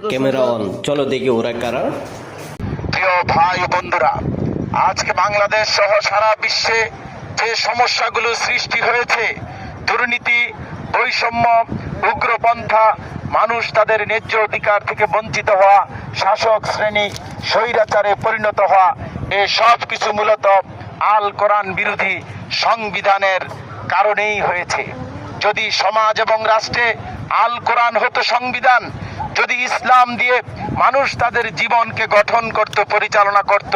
Camera on. চলো দেখি ওরা কারা। প্রিয় ভাই ও বন্ধুরা আজকে বাংলাদেশ সহ সারা বিশ্বে যে সমস্যাগুলো সৃষ্টি হয়েছে দুর্নীতি বৈষম্য উগ্রপন্থা মানুষ তাদের ন্যায্য অধিকার থেকে বঞ্চিত হওয়া শাসক শ্রেণি স্বৈরাচারে পরিণত হওয়া এ সব কিছু মূলত আল কোরআন বিরোধী সংবিধানের কারণেই হয়েছে। যদি সমাজ এবং রাষ্ট্রে আল কোরআন হতো সংবিধান যদি ইসলাম দিয়ে মানুষ তাদের জীবনকে গঠন করত, পরিচালনা করত,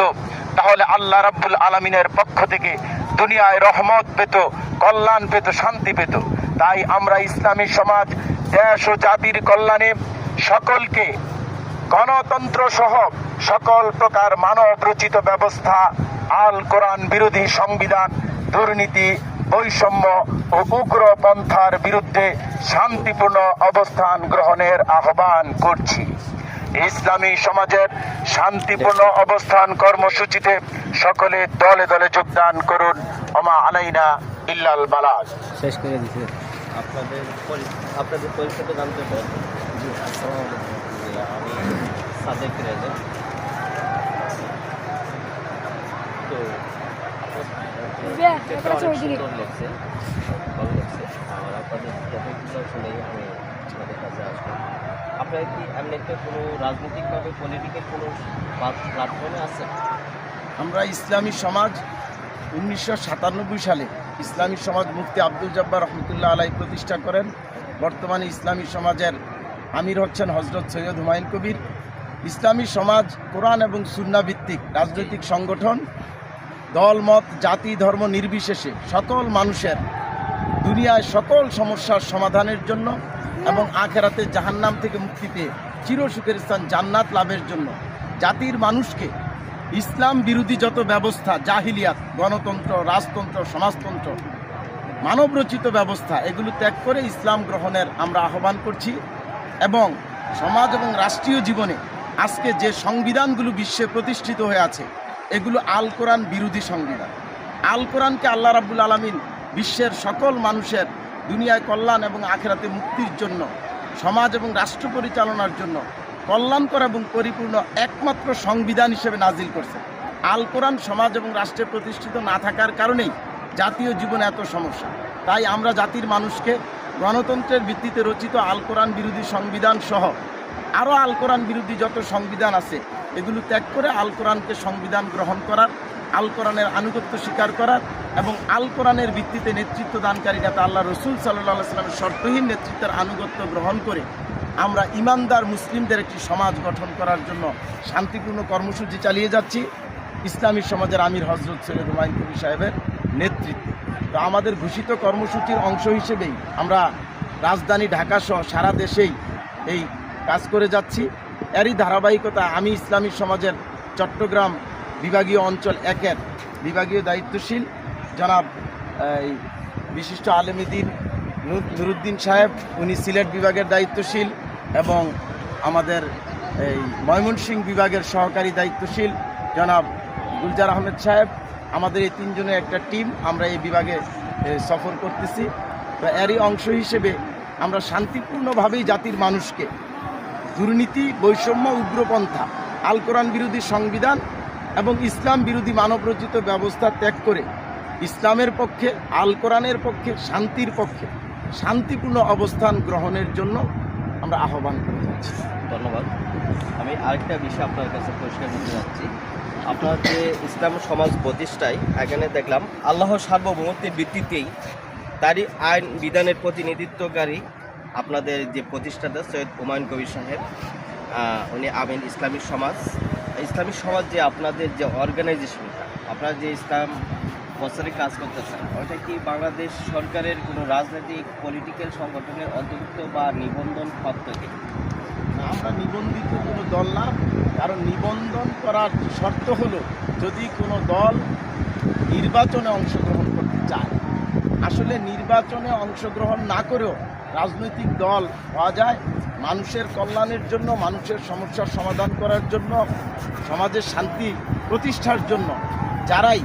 তাহলে আল্লাহ রাব্বুল আলমিনের পক্ষ থেকে দুনিয়ায় রহমত পেত, কল্যাণ পেত, শান্তি পেত। তাই আমরা ইসলামী সমাজ, দেশ ও জাতির কল্যাণে সকলকে গণতন্ত্র সহ সকল প্রকার মানব রচিত ব্যবস্থা, আল কোরআন বিরোধী সংবিধান, দুর্নীতি বৈষম্য ও উগ্র পন্থার বিরুদ্ধে শান্তিপূর্ণ অবস্থান গ্রহণের আহ্বান করছি। ইসলামী সমাজের শান্তিপূর্ণ অবস্থান কর্মসূচিতে সকলে দলে দলে যোগদান করুন। ওমা আলাইনা ইল্লাল বালাগ। শেষ করে আপনাদের আপনাদের জানতে আমি সাদেক তো বিয়া, আপনার একটা আছে অনেক ওইদিকে। সুন্দর লাগছে ভালো লাগছে আর আপনাদের টপিকগুলো শুনেই আমি আপনাদের কাছে আসব আপনারা কি এমনিতে কোনো রাজনৈতিকভাবে পলিটিক্যাল কোনো প্ল্যাটফর্মে আছেন? আমরা ইসলামী সমাজ উনিশশো সাতানব্বই সালে ইসলামী সমাজ মুফতি আব্দুল জব্বার রহমতুল্লাহ আলাই প্রতিষ্ঠা করেন। বর্তমানে ইসলামী সমাজের আমির হচ্ছেন হজরত সৈয়দ হুমায়ুন কবির। ইসলামী সমাজ কোরআন এবং সুন্না ভিত্তিক রাজনৈতিক সংগঠন দলমত, জাতি, ধর্ম নির্বিশেষে সকল মানুষের দুনিয়ায় সকল সমস্যার সমাধানের জন্য এবং আখেরাতে জাহান্নাম থেকে মুক্তি পেয়ে চিরসুখের স্থান জান্নাত লাভের জন্য জাতির মানুষকে ইসলাম বিরোধী যত ব্যবস্থা, জাহিলিয়াত, গণতন্ত্র, রাজতন্ত্র, সমাজতন্ত্র, মানবরচিত ব্যবস্থা, এগুলো ত্যাগ করে ইসলাম গ্রহণের আমরা আহ্বান করছি এবং সমাজ এবং রাষ্ট্রীয় জীবনে আজকে যে সংবিধানগুলো বিশ্বে প্রতিষ্ঠিত হয়ে আছে এগুলো আল কোরআন বিরোধী সংবিধান। আল কোরআনকে আল্লাহ রাব্বুল আলমিন বিশ্বের সকল মানুষের দুনিয়ায় কল্যাণ এবং আখেরাতে মুক্তির জন্য, সমাজ এবং রাষ্ট্র পরিচালনার জন্য কল্যাণকর এবং পরিপূর্ণ একমাত্র সংবিধান হিসেবে নাজিল করছে। আল কোরআন সমাজ এবং রাষ্ট্রে প্রতিষ্ঠিত না থাকার কারণেই জাতীয় জীবনে এত সমস্যা। তাই আমরা জাতির মানুষকে গণতন্ত্রের ভিত্তিতে রচিত আল কোরআন বিরোধী সংবিধান সহ আরও আল কোরআন বিরোধী যত সংবিধান আছে এগুলো ত্যাগ করে আল কোরআনকে সংবিধান গ্রহণ করার, আল কোরআনের আনুগত্য স্বীকার করার এবং আল কোরআনের ভিত্তিতে নেতৃত্ব দানকারী যাতে আল্লাহ রসুল সাল্লাহ সাল্লামের শর্তহীন নেতৃত্বের আনুগত্য গ্রহণ করে, আমরা ইমানদার মুসলিমদের একটি সমাজ গঠন করার জন্য শান্তিপূর্ণ কর্মসূচি চালিয়ে যাচ্ছি। ইসলামী সমাজের আমির হজরত সৈয়দ হুমায়ুন কবির সাহেবের নেতৃত্বে। তো আমাদের ঘোষিত কর্মসূচির অংশ হিসেবেই আমরা রাজধানী ঢাকা সহ সারা দেশেই এই কাজ করে যাচ্ছি। এরই ধারাবাহিকতা আমি ইসলামী সমাজের চট্টগ্রাম বিভাগীয় অঞ্চল একের বিভাগীয় দায়িত্বশীল জনাব, এই বিশিষ্ট আলেমীদিন নুরুদ্দিন সাহেব, উনি সিলেট বিভাগের দায়িত্বশীল এবং আমাদের এই ময়মনসিংহ বিভাগের সহকারী দায়িত্বশীল জনাব গুলজার আহমেদ সাহেব। আমাদের এই তিনজনের একটা টিম, আমরা এই বিভাগে সফর করতেছি। তো এরই অংশ হিসেবে আমরা শান্তিপূর্ণভাবেই জাতির মানুষকে দুর্নীতি, বৈষম্য, উগ্রপন্থা, আল কোরআন বিরোধী সংবিধান এবং ইসলাম বিরোধী মানবরচিত ব্যবস্থা ত্যাগ করে ইসলামের পক্ষে, আল কোরআনের পক্ষে, শান্তির পক্ষে শান্তিপূর্ণ অবস্থান গ্রহণের জন্য আমরা আহ্বান করে যাচ্ছি। ধন্যবাদ। আমি আরেকটা বিষয় আপনার কাছে পরিষ্কার করতে যাচ্ছি। আপনার যে ইসলাম সমাজ প্রতিষ্ঠায়, এখানে দেখলাম আল্লাহর সার্বভৌমত্বের ভিত্তিতেই তারই আইন বিধানের প্রতিনিধিত্বকারী আপনাদের যে প্রতিষ্ঠাতা সৈয়দ হুমায়ুন কবির সাহেব উনি আমিন ইসলামী সমাজ। ইসলামিক সমাজ যে আপনাদের যে অর্গানাইজেশনটা আপনারা যে ইসলাম বছরে কাজ করতেছেন ওটা কি বাংলাদেশ সরকারের কোনো রাজনৈতিক পলিটিক্যাল সংগঠনের অন্তর্ভুক্ত বা নিবন্ধন প্রাপ্ত কি? না, আমরা নিবন্ধিত কোনো দল না কারণ নিবন্ধন করার শর্ত হলো যদি কোনো দল নির্বাচনে অংশগ্রহণ করতে চায় আসলে নির্বাচনে অংশগ্রহণ না করেও রাজনৈতিক দল হওয়া যায়। মানুষের কল্যাণের জন্য, মানুষের সমস্যার সমাধান করার জন্য, সমাজের শান্তি প্রতিষ্ঠার জন্য যারাই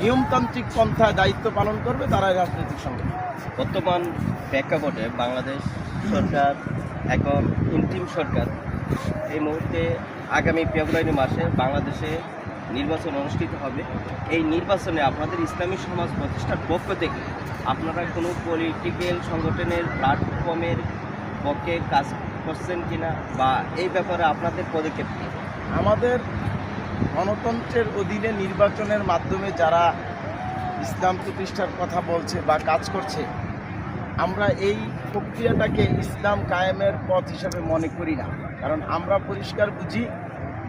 নিয়মতান্ত্রিক পন্থায় দায়িত্ব পালন করবে, তারাই রাজনৈতিক সংগঠন। বর্তমান প্রেক্ষাপটে বাংলাদেশ সরকার এখন ইন্টিম সরকার। এই মুহূর্তে আগামী ফেব্রুয়ারি মাসে বাংলাদেশে নির্বাচন অনুষ্ঠিত হবে। এই নির্বাচনে আপনাদের ইসলামী সমাজ প্রতিষ্ঠার পক্ষ থেকে আপনারা কোনো পলিটিক্যাল সংগঠনের প্ল্যাটফর্মের পক্ষে কাজ করছেন কিনা বা এই ব্যাপারে আপনাদের পদক্ষেপ আমাদের গণতন্ত্রের অধীনে নির্বাচনের মাধ্যমে যারা ইসলাম প্রতিষ্ঠার কথা বলছে বা কাজ করছে, আমরা এই প্রক্রিয়াটাকে ইসলাম কায়েমের পথ হিসাবে মনে করি না। কারণ আমরা পরিষ্কার বুঝি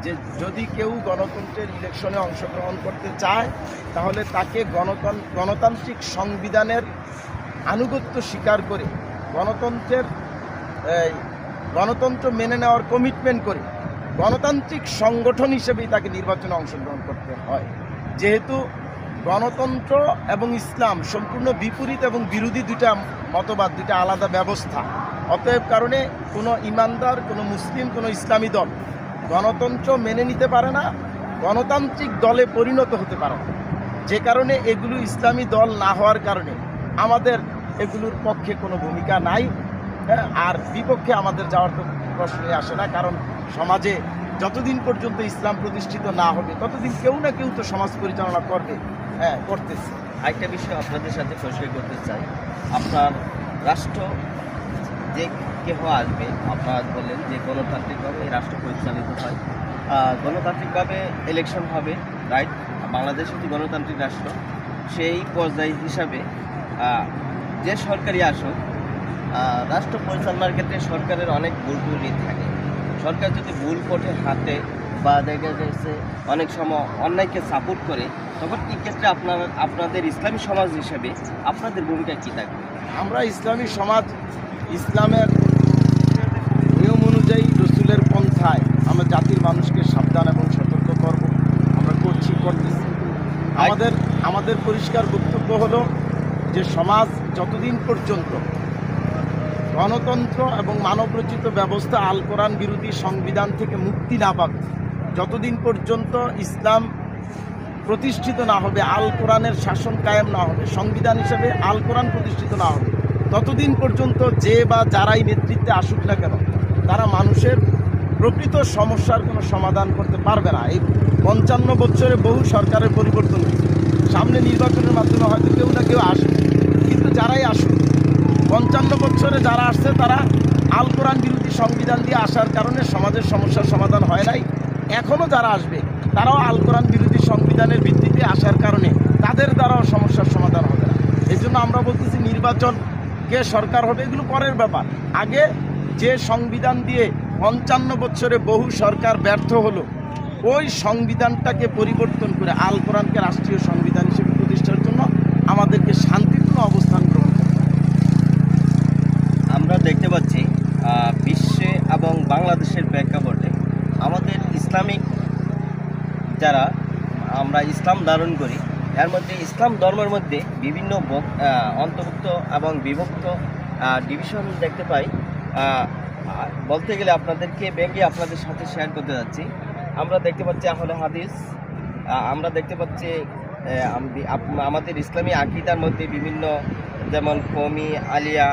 যে যদি কেউ গণতন্ত্রের ইলেকশনে অংশগ্রহণ করতে চায়, তাহলে তাকে গণতন্ত্র গণতান্ত্রিক সংবিধানের আনুগত্য স্বীকার করে, গণতন্ত্রের গণতন্ত্র মেনে নেওয়ার কমিটমেন্ট করে গণতান্ত্রিক সংগঠন হিসেবেই তাকে নির্বাচনে অংশগ্রহণ করতে হয়। যেহেতু গণতন্ত্র এবং ইসলাম সম্পূর্ণ বিপরীত এবং বিরোধী দুটা মতবাদ দুটা আলাদা ব্যবস্থা। অতএব কারণে কোনো ইমানদার, কোনো মুসলিম, কোনো ইসলামী দল গণতন্ত্র মেনে নিতে পারে না গণতান্ত্রিক দলে পরিণত হতে পারে না। যে কারণে এগুলো ইসলামী দল না হওয়ার কারণে আমাদের এগুলোর পক্ষে কোনো ভূমিকা নাই। হ্যাঁ, আর বিপক্ষে আমাদের যাওয়ার তো প্রশ্নই আসে না কারণ সমাজে যতদিন পর্যন্ত ইসলাম প্রতিষ্ঠিত না হবে ততদিন কেউ না কেউ তো সমাজ পরিচালনা করবে হ্যাঁ করতেছে। আরেকটা বিষয় আপনাদের সাথে পরিষ্কার করতে চাই। আপনার রাষ্ট্র যে কেহ আসবে আপনারা বললেন যে গণতান্ত্রিকভাবে এই রাষ্ট্র পরিচালিত হয় গণতান্ত্রিকভাবে ইলেকশন হবে রাইট বাংলাদেশ একটি গণতান্ত্রিক রাষ্ট্র। সেই পর্যায় হিসাবে যে সরকারি আসুক রাষ্ট্র পরিচালনার ক্ষেত্রে সরকারের অনেক ভুল ত্রুটি থাকে। সরকার যদি ভুল পথে হাতে বা দেখা যাচ্ছে অনেক সময় অন্যায়কে সাপোর্ট করে, তখন এই ক্ষেত্রে আপনার, আপনাদের ইসলামী সমাজ হিসেবে আপনাদের ভূমিকা কী থাকবে? আমরা ইসলামী সমাজ ইসলামের নিয়ম অনুযায়ী রসুলের পন্থায় আমরা জাতির মানুষকে সাবধান এবং সতর্ক করব, আমরা করছি, করতেছি। আমাদের আমাদের পরিষ্কার বক্তব্য হলো যে সমাজ যতদিন পর্যন্ত গণতন্ত্র এবং মানবরচিত ব্যবস্থা আল কোরআন বিরোধী সংবিধান থেকে মুক্তি না পাবে, যতদিন পর্যন্ত ইসলাম প্রতিষ্ঠিত না হবে, আল কোরআনের শাসন কায়েম না হবে, সংবিধান হিসেবে আল কোরআন প্রতিষ্ঠিত না হবে ততদিন পর্যন্ত যে বা যারাই নেতৃত্বে আসুক না কেন, তারা মানুষের প্রকৃত সমস্যার কোনো সমাধান করতে পারবে না। এই পঞ্চান্ন বছরে বহু সরকারের পরিবর্তন হয়েছে। সামনে নির্বাচনের মাধ্যমে হয়তো কেউ না কেউ আসবে। কিন্তু যারাই আসুক, পঞ্চান্ন বছরে যারা আসছে, তারা আল কোরআন বিরোধী সংবিধান দিয়ে আসার কারণে সমাজের সমস্যার সমাধান হয় নাই। এখনও যারা আসবে, তারাও আল কোরআন বিরোধী সংবিধানের ভিত্তিতে আসার কারণে তাদের দ্বারাও সমস্যার সমাধান হবে না। এই জন্য আমরা বলতেছি, নির্বাচন কে সরকার হবে, এগুলো পরের ব্যাপার আগে যে সংবিধান দিয়ে পঞ্চান্ন বছরে বহু সরকার ব্যর্থ হলো, ওই সংবিধানটাকে পরিবর্তন করে আল কোরআনকে রাষ্ট্রীয় সংবিধান হিসেবে প্রতিষ্ঠার জন্য আমাদেরকে শান্তিপূর্ণ অবস্থান গ্রহণ করতে। আমরা দেখতে পাচ্ছি বিশ্বে এবং বাংলাদেশের প্রেক্ষাপটে আমাদের ইসলামিক যারা, আমরা ইসলাম ধারণ করি এর মধ্যে ইসলাম ধর্মের মধ্যে বিভিন্ন অন্তর্ভুক্ত এবং বিভক্ত ডিভিশন দেখতে পাই। বলতে গেলে আপনাদেরকে ব্যাঙ্গে আপনাদের সাথে শেয়ার করতে যাচ্ছি। আমরা দেখতে পাচ্ছি আহলে হাদিস আমরা দেখতে পাচ্ছি আমাদের ইসলামী আকিদার মধ্যে বিভিন্ন, যেমন কমি, আলিয়া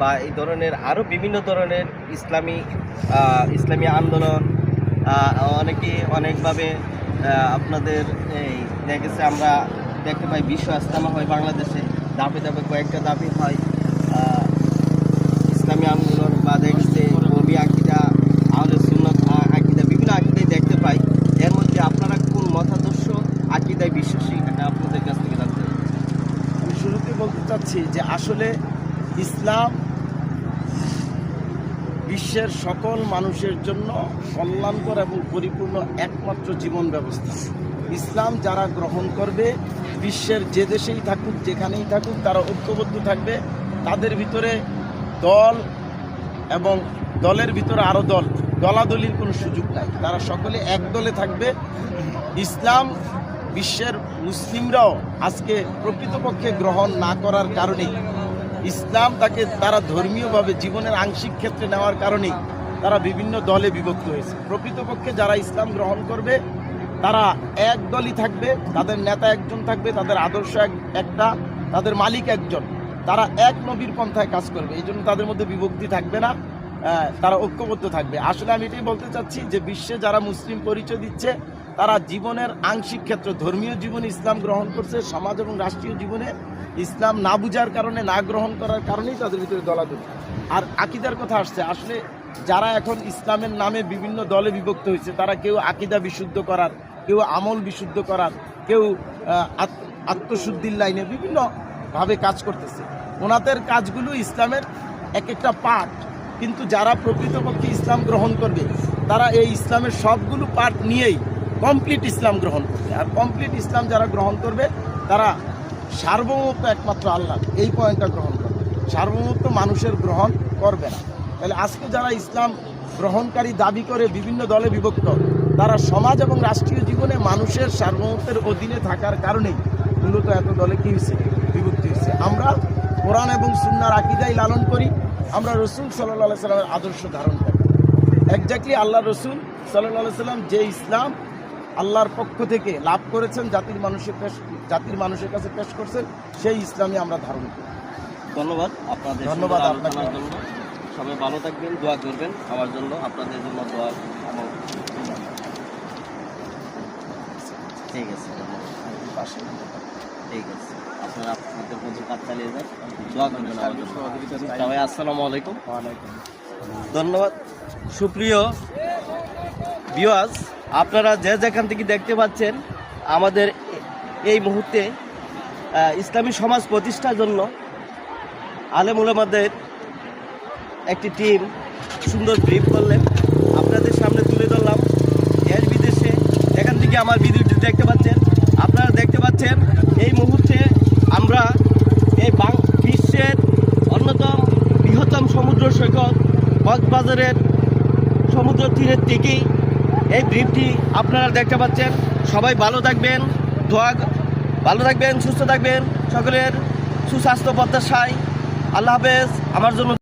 বা এই ধরনের আরও বিভিন্ন ধরনের ইসলামী ইসলামী আন্দোলন অনেকে অনেকভাবে আপনাদের এই দেখেছে, আমরা দেখতে পাই বিশ্ব ইস্তেমা হয় বাংলাদেশে। দাপে দাপে কয়েকটা দাবি হয়। ইসলামী আন্দোলন বা দেখছে কবি আকিদা, আহলে সুন্নত, আ- আকিদা, বিভিন্ন আকিদাই দেখতে পাই। এর মধ্যে আপনারা কোন মতাদর্শ আকিদায় বিশ্বাসী? এটা আপনাদের কাছ থেকে জানতে। আমি শুরুতে বলতে চাচ্ছি যে আসলে ইসলাম বিশ্বের সকল মানুষের জন্য কল্যাণকর এবং পরিপূর্ণ একমাত্র জীবন ব্যবস্থা। ইসলাম যারা গ্রহণ করবে, বিশ্বের যে দেশেই থাকুক, যেখানেই থাকুক, তারা ঐক্যবদ্ধ থাকবে। তাদের ভিতরে দল এবং দলের ভিতরে আরও দল, দলাদলির কোনো সুযোগ নাই। তারা সকলে এক দলে থাকবে। ইসলাম বিশ্বের মুসলিমরাও আজকে প্রকৃতপক্ষে গ্রহণ না করার কারণেই ইসলাম তাকে তারা ধর্মীয়ভাবে জীবনের আংশিক ক্ষেত্রে নেওয়ার কারণেই তারা বিভিন্ন দলে বিভক্ত হয়েছে। প্রকৃতপক্ষে যারা ইসলাম গ্রহণ করবে, তারা এক দলই থাকবে, তাদের নেতা একজন থাকবে, তাদের আদর্শ এক- একটা, তাদের মালিক একজন। তারা এক নবীর পন্থায় কাজ করবে এই জন্য তাদের মধ্যে বিভক্তি থাকবে না। তারা ঐক্যবদ্ধ থাকবে। আসলে আমি এটাই বলতে চাচ্ছি যে বিশ্বে যারা মুসলিম পরিচয় দিচ্ছে, তারা জীবনের আংশিক ক্ষেত্র, ধর্মীয় জীবনে ইসলাম গ্রহণ করছে, সমাজ এবং রাষ্ট্রীয় জীবনে ইসলাম না বুঝার কারণে, না গ্রহণ করার কারণেই তাদের ভিতরে দলাদলি। আর আকিদার কথা আসছে, আসলে যারা এখন ইসলামের নামে বিভিন্ন দলে বিভক্ত হয়েছে, তারা কেউ আকিদা বিশুদ্ধ করার, কেউ আমল বিশুদ্ধ করার, কেউ আত্মশুদ্ধির লাইনে বিভিন্নভাবে কাজ করতেছে। ওনাদের কাজগুলো ইসলামের এক একটা পার্ট কিন্তু যারা প্রকৃতপক্ষে ইসলাম গ্রহণ করবে, তারা এই ইসলামের সবগুলো পার্ট নিয়েই কমপ্লিট ইসলাম গ্রহণ করবে। আর কমপ্লিট ইসলাম যারা গ্রহণ করবে, তারা সার্বভৌমত্ব একমাত্র আল্লাহ এই পয়েন্টটা গ্রহণ করবে। সার্বভৌমত্ব মানুষের গ্রহণ করবে না। তাহলে আজকে যারা ইসলাম গ্রহণকারী দাবি করে বিভিন্ন দলে বিভক্ত, তারা সমাজ এবং রাষ্ট্রীয় জীবনে মানুষের সার্বভৌমত্বের অধীনে থাকার কারণেই মূলত এত দলে কি হয়েছে? বিভক্তি হয়েছে। আমরা কোরআন এবং সুন্নার আকিদাই লালন করি আমরা রসুল সাল্লাহ সাল্লামের আদর্শ ধারণ করি। একজাক্টলি আল্লাহ রসুল সাল্লাহ সাল্লাম যে ইসলাম আল্লাহর পক্ষ থেকে লাভ করেছেন জাতির মানুষের পেশ জাতির মানুষের কাছে পেশ করছেন সেই ইসলামই আমরা ধারণ করি। ধন্যবাদ আপনাদের ধন্যবাদ। আলোচনার জন্য। সবাই ভালো থাকবেন দোয়া করবেন আমার জন্য। আপনাদের জন্য দোয়া ঠিক আছে। ঠিক আছে। ধন্যবাদ। সুপ্রিয় বিওয়াজ আপনারা যে যেখান থেকে দেখতে পাচ্ছেন, আমাদের এই মুহূর্তে ইসলামী সমাজ প্রতিষ্ঠার জন্য আলেমুলামাদের একটি টিম সুন্দর ব্রিফ করলেন। আপনাদের সামনে তুলে ধরলাম। এর বিদেশে এখান থেকে আমার ভিডিওটি দেখতে পাচ্ছেন আপনারা দেখতে পাচ্ছেন এই মুহূর্তে আমরা এই বাং- বিশ্বের অন্যতম বৃহত্তম সমুদ্র সৈকত কক্সবাজারের সমুদ্র তীরের থেকেই এই ব্রিফটি আপনারা দেখতে পাচ্ছেন। সবাই ভালো থাকবেন, দোয়া ভালো থাকবেন, সুস্থ থাকবেন। সকলের সুস্বাস্থ্য প্রত্যাশায়। আল্লাহ হাফেজ। আমার জন্য